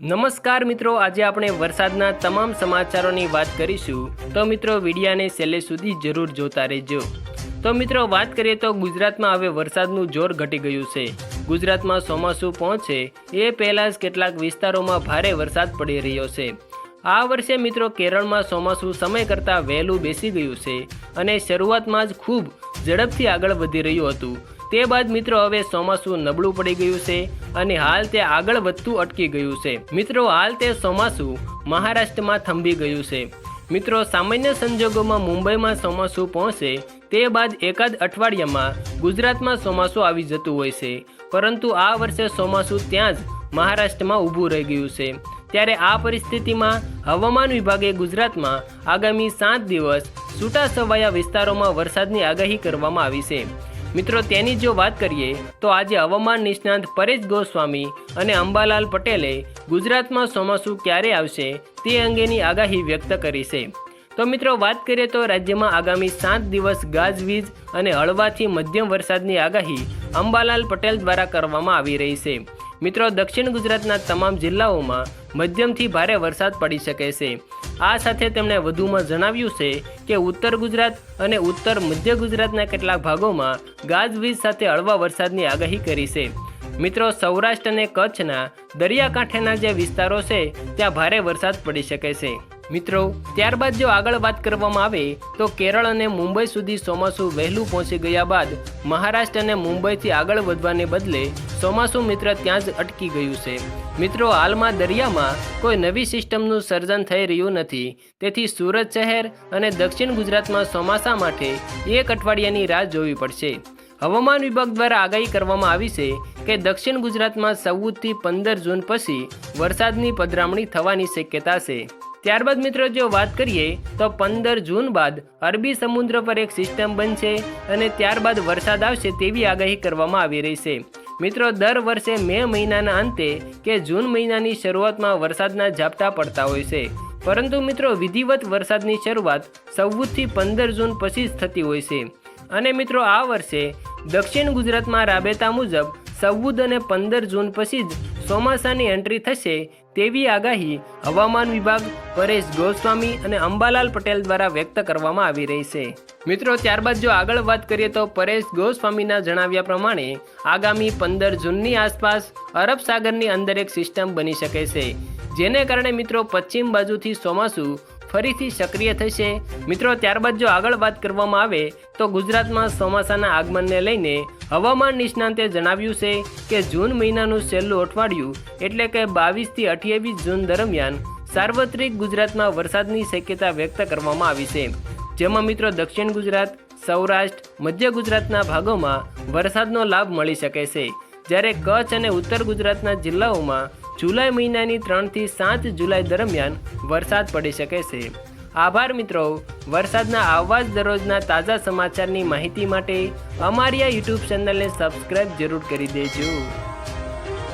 નમસ્કાર મિત્રો, આજે આપણે વરસાદના તમામ સમાચારોની વાત કરીશું. તો મિત્રો, વિડિયાને છેલ્લે સુધી જરૂર જોતા રહેજો. તો મિત્રો, વાત કરીએ તો ગુજરાતમાં હવે વરસાદનું જોર ઘટી ગયું છે. ગુજરાતમાં ચોમાસું પહોંચે, એ પહેલાં જ કેટલાક વિસ્તારોમાં ભારે વરસાદ પડી રહ્યો છે. આ વર્ષે મિત્રો, કેરળમાં ચોમાસું સમય કરતાં વહેલું બેસી ગયું છે અને શરૂઆતમાં જ ખૂબ ઝડપથી આગળ વધી રહ્યું હતું. તે બાદ મિત્રો હવે ચોમાસું નબળું પડી ગયું છે અને હાલ તે આગળ વધતું અટકી ગયું છે. મિત્રો, હાલ તે ચોમાસું મહારાષ્ટ્રમાં થંભી ગયું છે. મિત્રો, સામાન્ય સંજોગોમાં મુંબઈમાં ચોમાસું પહોંચે તે બાદ એકાદ અઠવાડિયામાં ગુજરાતમાં ચોમાસું આવી જતું હોય છે. પરંતુ આ વર્ષે ચોમાસું ત્યાં જ મહારાષ્ટ્રમાં ઊભું રહી ગયું છે. ત્યારે આ પરિસ્થિતિમાં હવામાન વિભાગે ગુજરાતમાં આગામી સાત દિવસ છૂટાછવાયા વિસ્તારોમાં વરસાદની આગાહી કરવામાં આવી છે. મિત્રો, તેની જો વાત કરીએ, તો આજે હવામાન નિષ્ણાંત પરેશ ગોસ્વામી અને અંબાલાલ પટેલે ગુજરાતમાં ચોમાસું ક્યારે આવશે તે અંગેની આગાહી વ્યક્ત કરી છે. તો મિત્રો, વાત કરીએ તો રાજ્યમાં આગામી સાત દિવસ ગાજવીજ અને હળવાથી મધ્યમ વરસાદની આગાહી અંબાલાલ પટેલ દ્વારા કરવામાં આવી રહી છે. મિત્રો, દક્ષિણ ગુજરાતના તમામ જિલ્લાઓમાં મધ્યમથી ભારે વરસાદ પડી શકે છે. આ સાથે તેમણે વધુમાં જણાવ્યું છે કે ઉત્તર ગુજરાત અને ઉત્તર મધ્ય ગુજરાતના કેટલાક ભાગોમાં ગાજવીજ સાથે હળવા વરસાદની આગાહી કરી છે. મિત્રો, સૌરાષ્ટ્ર અને કચ્છના દરિયાકાંઠેના જે વિસ્તારો છે, ત્યાં ભારે વરસાદ પડી શકે છે. મિત્રો, ત્યારબાદ જો આગળ વાત કરવામાં આવે, તો કેરળ અને મુંબઈ સુધી ચોમાસું વહેલું પહોંચી ગયા બાદ મહારાષ્ટ્ર અને મુંબઈથી આગળ વધવાને બદલે ચોમાસું મિત્ર ત્યાં જ અટકી ગયું છે. મિત્રો, હાલમાં દરિયામાં કોઈ નવી સિસ્ટમનું સર્જન થઈ રહ્યું નથી. તેથી સુરત શહેર અને દક્ષિણ ગુજરાતમાં ચોમાસા માટે એક અઠવાડિયાની રાહ જોવી પડશે. હવામાન વિભાગ દ્વારા આગાહી કરવામાં આવી છે કે દક્ષિણ ગુજરાતમાં ચૌદથી પંદર જૂન પછી વરસાદની પધરામણી થવાની શક્યતા છે. ત્યારબાદ મિત્રો, જો વાત કરીએ તો પંદર જૂન બાદ અરબી સમુદ્ર પર એક સિસ્ટમ બનશે અને ત્યારબાદ વરસાદ આવશે તેવી આગાહી કરવામાં આવી રહી છે. મિત્રો, દર વર્ષે મે મહિનાના અંતે કે જૂન મહિનાની શરૂઆતમાં વરસાદના ઝાપટા પડતા હોય છે. પરંતુ મિત્રો, વિધિવત વરસાદની શરૂઆત ચૌદથી પંદર જૂન પછી જ થતી હોય છે. અને મિત્રો, આ વર્ષે દક્ષિણ ગુજરાતમાં રાબેતા મુજબ ચૌદ અને પંદર જૂન પછી જ ચોમાસાની એન્ટ્રી થશે તેવી આગાહી હવામાન વિભાગ, પરેશ ગોસ્વામી અને અંબાલાલ પટેલ દ્વારા વ્યક્ત કરવામાં આવી રહી છે. મિત્રો, ત્યારબાદ જો આગળ વાત કરીએ તો પરેશ ગોસ્વામીના જણાવ્યા પ્રમાણે, આગામી પંદર જૂનની આસપાસ અરબ સાગરની અંદર એક સિસ્ટમ બની શકે છે, જેને કારણે મિત્રો પશ્ચિમ બાજુથી ચોમાસું ફરીથી સક્રિય થશે. મિત્રો, ત્યારબાદ જો આગળ વાત કરવામાં આવે તો ગુજરાતમાં ચોમાસાના આગમનને લઈને હવામાન નિષ્ણાંતે જણાવ્યું છે કે જૂન મહિનાનું છેલ્લું અઠવાડિયું એટલે કે બાવીસથી અઠ્યાવીસ જૂન દરમિયાન સાર્વત્રિક ગુજરાતમાં વરસાદની શક્યતા વ્યક્ત કરવામાં આવી છે. જેમાં મિત્રો દક્ષિણ ગુજરાત, સૌરાષ્ટ્ર, મધ્ય ગુજરાતના ભાગોમાં વરસાદનો લાભ મળી શકે છે. જ્યારે કચ્છ અને ઉત્તર ગુજરાતના જિલ્લાઓમાં જુલાઈ મહિનાની ત્રણથી સાત જુલાઈ દરમિયાન વરસાદ પડી શકે છે. આભાર મિત્રો. વરસાદના આવવા જ દરરોજના તાજા સમાચારની માહિતી માટે અમારી આ યુટ્યુબ ચેનલને સબસ્ક્રાઈબ જરૂર કરી દેજો.